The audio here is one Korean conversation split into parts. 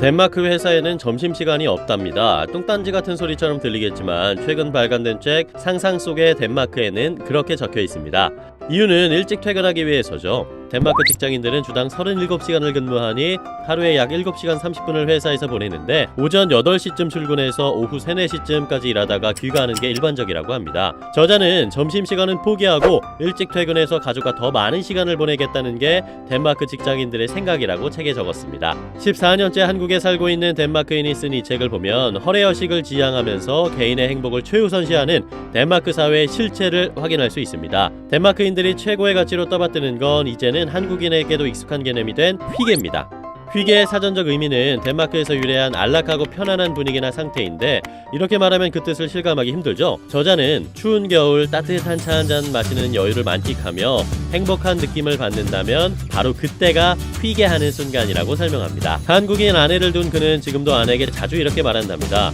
덴마크 회사에는 점심시간이 없답니다. 뚱딴지 같은 소리처럼 들리겠지만 최근 발간된 책 상상 속의 덴마크에는 그렇게 적혀 있습니다. 이유는 일찍 퇴근하기 위해서죠. 덴마크 직장인들은 주당 37시간을 근무하니 하루에 약 7시간 30분을 회사에서 보내는데 오전 8시쯤 출근해서 오후 3, 4시쯤까지 일하다가 귀가하는 게 일반적이라고 합니다. 저자는 점심시간은 포기하고 일찍 퇴근해서 가족과 더 많은 시간을 보내겠다는 게 덴마크 직장인들의 생각이라고 책에 적었습니다. 14년째 한국에 살고 있는 덴마크인이 쓴 이 책을 보면 허례허식을 지향하면서 개인의 행복을 최우선시하는 덴마크 사회의 실체를 확인할 수 있습니다. 덴마크인들이 최고의 가치로 떠받드는 건 이제는 한국인에게도 익숙한 개념이 된 휘게입니다. 휘게의 사전적 의미는 덴마크에서 유래한 안락하고 편안한 분위기나 상태인데 이렇게 말하면 그 뜻을 실감하기 힘들죠. 저자는 추운 겨울 따뜻한 차 한 잔 마시는 여유를 만끽하며 행복한 느낌을 받는다면 바로 그때가 휘게 하는 순간이라고 설명합니다. 한국인 아내를 둔 그는 지금도 아내에게 자주 이렇게 말한답니다.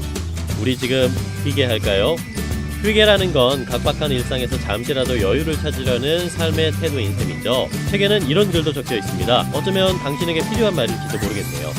우리 지금 휘게 할까요? 휴게라는 건 각박한 일상에서 잠시라도 여유를 찾으려는 삶의 태도인 셈이죠. 책에는 이런 글도 적혀 있습니다. 어쩌면 당신에게 필요한 말일지도 모르겠네요.